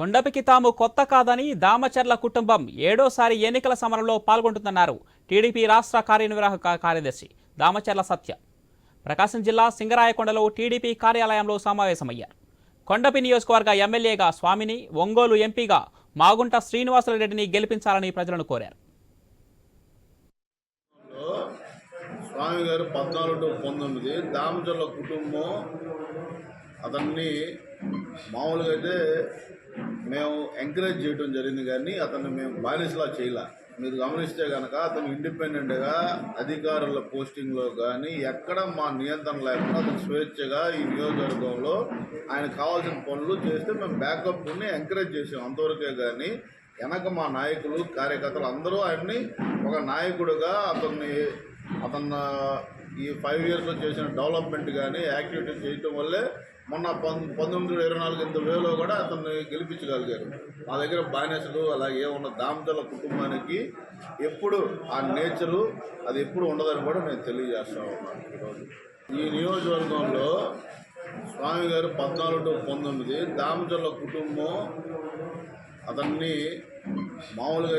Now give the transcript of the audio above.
కొండపికి తాము కొత్త కాదని దామచర్ల కుటుంబం ఏడోసారి ఎన్నికల సమరంలో పాల్గొంటుందన్నారు. టీడీపీ రాష్ట్ర కార్యనిర్వాహక కార్యదర్శి దామచర్ల సత్య. ప్రకాశం జిల్లా సింగరాయకొండలో టీడీపీ కార్యాలయంలో సమావేశమయ్యారు. కొండపి నియోజకవర్గ ఎమ్మెల్యేగా స్వామిని ఒంగోలు ఎంపీగా మాగుంట శ్రీనివాసరెడ్డిని గెలిపించాలని ప్రజలను కోరారు. స్వామి గారు పద్నాలుగు పంతొమ్మిది దామచర్ల కుటుంబం అతన్ని మామూలుగా అయితే మేము ఎంకరేజ్ చేయడం జరిగింది కానీ అతన్ని మేము బానిసలా చేయలే. మీరు గమనిస్తే కనుక అతను ఇండిపెండెంట్గా అధికారుల పోస్టింగ్లో కానీ ఎక్కడ మా నియంత్రణ లేకుండా అతను స్వేచ్ఛగా ఈ నియోజకవర్గంలో ఆయన కావాల్సిన పనులు చేస్తే మేము బ్యాకప్ని ఎంకరేజ్ చేసాం. అంతవరకే కానీ వెనక మా నాయకులు కార్యకర్తలు అందరూ ఆయన్ని ఒక నాయకుడుగా అతన్ని అతను ఈ ఫైవ్ ఇయర్స్లో చేసిన డెవలప్మెంట్ కానీ యాక్టివిటీ చేయటం వల్లే మొన్న పం పంతొమ్మిది ఇరవై నాలుగు ఇంత వేలో కూడా అతన్ని గెలిపించగలిగారు. మా దగ్గర బానిసలు అలాగే ఉన్న దామతల కుటుంబానికి ఎప్పుడు ఆ నేచరు అది ఎప్పుడు ఉండదని కూడా నేను తెలియజేస్తా ఉన్నాను ఈరోజు. ఈ నియోజకవర్గంలో స్వామి గారు పద్నాలుగు టు పంతొమ్మిది దామచర్ల కుటుంబం అతన్ని మామూలుగా